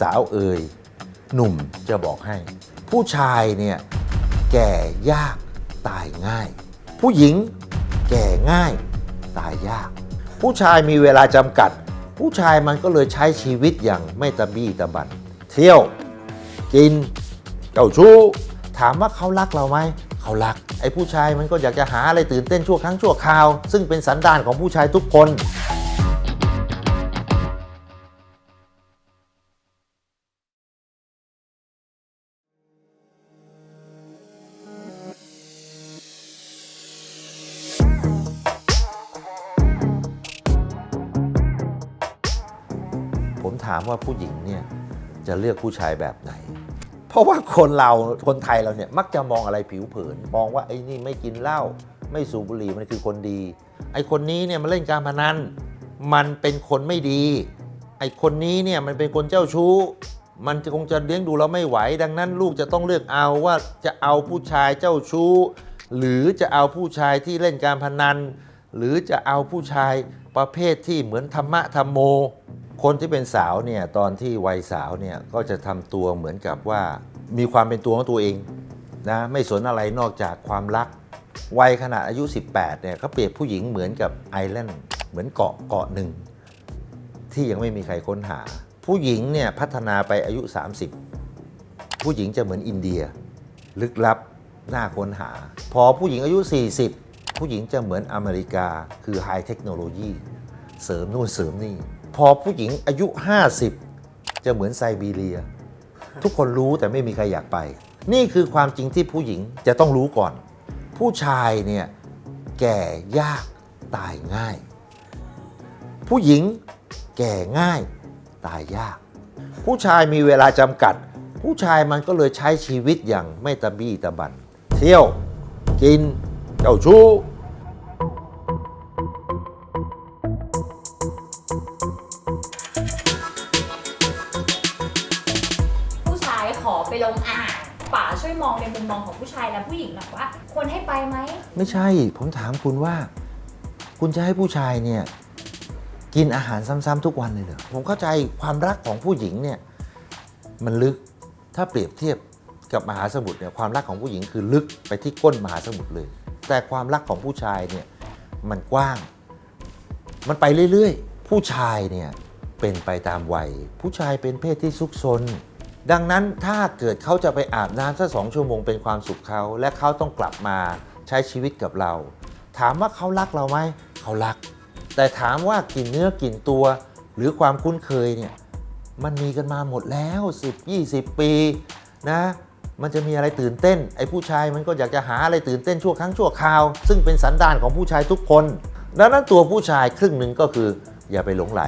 สาวเอ่ยหนุ่มจะบอกให้ ผู้ชายเนี่ยแก่ยากตายง่าย ผู้หญิงแก่ง่ายตายยาก ผู้ชายมีเวลาจำกัด ผู้ชายมันก็เลยใช้ชีวิตอย่างไม่ตะบี้ตะบัน เที่ยว กินเจ้าชู้ ถามว่าเขารักเราไหมเขารัก ไอ้ผู้ชายมันก็อยากจะหาอะไรตื่นเต้นชั่วครั้งชั่วคราว ซึ่งเป็นสันดานของผู้ชายทุกคน ผมถามว่าผู้หญิงเนี่ยจะเลือกผู้ชายแบบไหน เพราะว่าคนเราคนไทยเราเนี่ยมักจะมองอะไรผิวเผิน มองว่าไอ้นี่ไม่กินเหล้าไม่สูบบุหรี่มันคือคนดี ไอ้คนนี้เนี่ยมันเล่นการพนันมันเป็นคนไม่ดี ไอ้คนนี้เนี่ยมันเป็นคนเจ้าชู้ มันจะคงจะเลี้ยงดูเราไม่ไหว ดังนั้นลูกจะต้องเลือกเอาว่าจะเอาผู้ชายเจ้าชู้ หรือจะเอาผู้ชายที่เล่นการพนัน หรือจะเอาผู้ชายประเภทที่เหมือนธรรมะธรรมโม คนที่เป็นสาวเนี่ยตอนที่วัยสาวเนี่ยก็จะทำตัวเหมือนกับว่า มีความเป็นตัวของตัวเองนะไม่สนอะไรนอกจากความรัก วัยขนาดอายุ 18เนี่ยเขาเปรียบผู้หญิงเหมือนกับไอแลนด์เหมือนเกาะเกาะหนึ่ง ที่ยังไม่มีใครค้นหา ผู้หญิงเนี่ยพัฒนาไปอายุ 30 ผู้หญิงจะเหมือนอินเดีย ลึกลับน่าค้นหา พอผู้หญิงอายุ 40 ผู้หญิงจะเหมือนอเมริกา คือไฮเทคโนโลยี เสริมนู่นเสริมนี่ พอผู้หญิงอายุ 50 จะเหมือนไซบีเรีย ทุกคนรู้แต่ไม่มีใครอยากไป นี่คือความจริงที่ผู้หญิงจะต้องรู้ก่อน ผู้ชายเนี่ยแก่ยากตายง่าย ผู้หญิงแก่ง่ายตายยาก ผู้ชายมีเวลาจำกัด ผู้ชายมันก็เลยใช้ชีวิตอย่างไม่ตะบี้ตะบัน เที่ยว กิน เจ้าชู้ อ่างป๋าช่วยมองในมุมมองของผู้ชายและผู้หญิงหน่อยว่าควรให้ไปไหม ไม่ใช่ ผมถามคุณว่า คุณจะให้ผู้ชายเนี่ย กินอาหารซ้ำๆทุกวันเลยเหรอผมเข้าใจความรักของผู้หญิงเนี่ย มันลึกถ้าเปรียบเทียบกับมหาสมุทรเนี่ยความรักของผู้หญิงคือลึกไปที่ก้นมหาสมุทรเลย แต่ความรักของผู้ชายเนี่ยมันกว้าง มันไปเรื่อยๆ ผู้ชายเนี่ยเป็นไปตามวัย ผู้ชายเป็นเพศที่ซุกซน ดังนั้นถ้าเกิดเขาจะไปอาบน้ำสักสองชั่วโมงเป็นความสุขเขา และเขาต้องกลับมาใช้ชีวิตกับเรา ถามว่าเขารักเราไหมเขารัก แต่ถามว่ากินเนื้อกินตัว หรือความคุ้นเคยเนี่ยมันมีกันมาหมดแล้ว 10 20 ปีนะมันจะมีอะไรตื่นเต้น ไอ้ผู้ชายมันก็อยากจะหาอะไรตื่นเต้นชั่วครั้งชั่วคราว ซึ่งเป็นสันดานของผู้ชายทุกคนดังนั้นตัวผู้ชายครึ่งหนึ่งก็คือ อย่าไปหลงไหล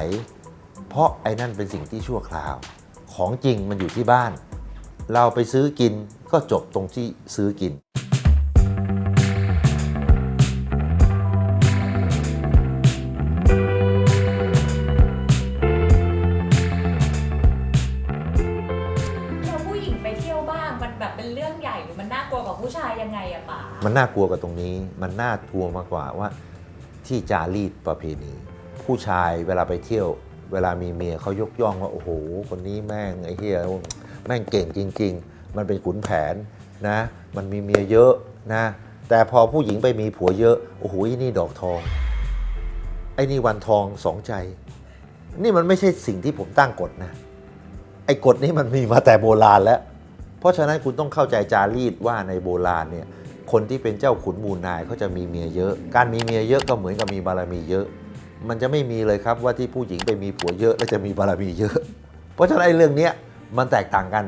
เพราะไอ้นั่นเป็นสิ่งที่ชั่วคราว ของจริงมันอยู่ที่บ้าน เราไปซื้อกินก็จบตรงที่ซื้อกิน เราผู้หญิงไปเที่ยวบ้างมันแบบเป็นเรื่องใหญ่หรือมันน่ากลัวกว่าผู้ชายยังไงอะป๋ามันน่ากลัวกับตรงนี้ มันน่ากลัวมากกว่าว่าที่จารีตประเพณี ผู้ชายเวลาไปเที่ยว เวลามีเมียเขายกย่องว่า โอ้โห คนนี้แม่งไอ้เฮียแม่งเก่งจริง ๆ มันเป็นขุนแผนนะ มันมีเมียเยอะนะ แต่พอผู้หญิงไปมีผัวเยอะ โอ้โหอ้นี่ดอกทอง ไอ้นี่วันทองสองใจ นี่มันไม่ใช่สิ่งที่ผมตั้งกฎนะ ไอ้กฎนี้มันมีมาแต่โบราณแล้ว เพราะฉะนั้นคุณต้องเข้าใจจารีตว่าในโบราณเนี่ย คนที่เป็นเจ้าขุนมูลนายเขาจะมีเมียเยอะ การมีเมียเยอะก็เหมือนกับมีบารมีเยอะ มันจะไม่มีเลยครับว่าที่ผู้หญิงไปมีผัวเยอะแล้วจะมีบารมีเยอะ เพราะฉะนั้นไอ้เรื่องนี้มันแตกต่างกัน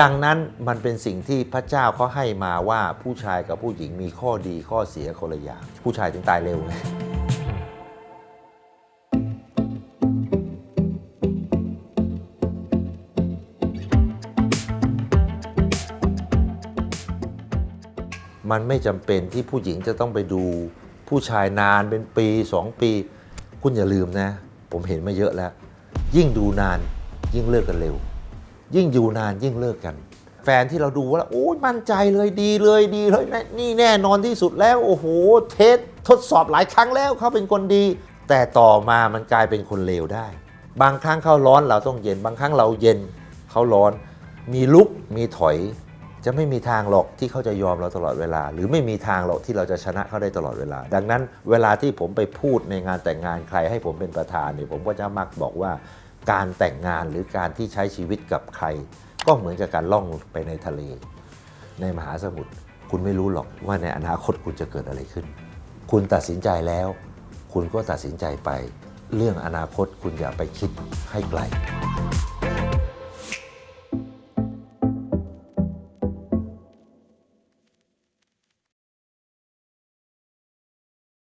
ดังนั้นมันเป็นสิ่งที่พระเจ้าเขาให้มาว่าผู้ชายกับผู้หญิงมีข้อดีข้อเสียคนละอย่างผู้ชายถึงตายเร็วไงมันไม่จำเป็นที่ผู้หญิงจะต้องไปดูผู้ชายนานเป็นปีสองปี คุณอย่าลืมนะ ผมเห็นมาเยอะแล้ว ยิ่งดูนานยิ่งเลิกกันเร็ว ยิ่งอยู่นานยิ่งเลิกกัน แฟนที่เราดูว่าโอ้ยมั่นใจเลยดีเลยดีเลยนะนี่แน่นอนที่สุดแล้วโอ้โหเทสทดสอบหลายครั้งแล้วเขาเป็นคนดี แต่ต่อมามันกลายเป็นคนเลวได้ บางครั้งเขาร้อนเราต้องเย็น บางครั้งเราเย็นเขาร้อน มีลุกมีถอย จะไม่มีทางหรอกที่เขาจะยอมเราตลอดเวลา หรือไม่มีทางหรอกที่เราจะชนะเขาได้ตลอดเวลา ดังนั้นเวลาที่ผมไปพูดในงานแต่งงานใครให้ผมเป็นประธานเนี่ยผมก็จะมักบอกว่า การแต่งงานหรือการที่ใช้ชีวิตกับใคร ก็เหมือนกับการล่องไปในทะเล ในมหาสมุทรคุณไม่รู้หรอกว่าในอนาคตคุณจะเกิดอะไรขึ้น คุณตัดสินใจแล้ว คุณก็ตัดสินใจไป เรื่องอนาคตคุณอย่าไปคิดให้ไกล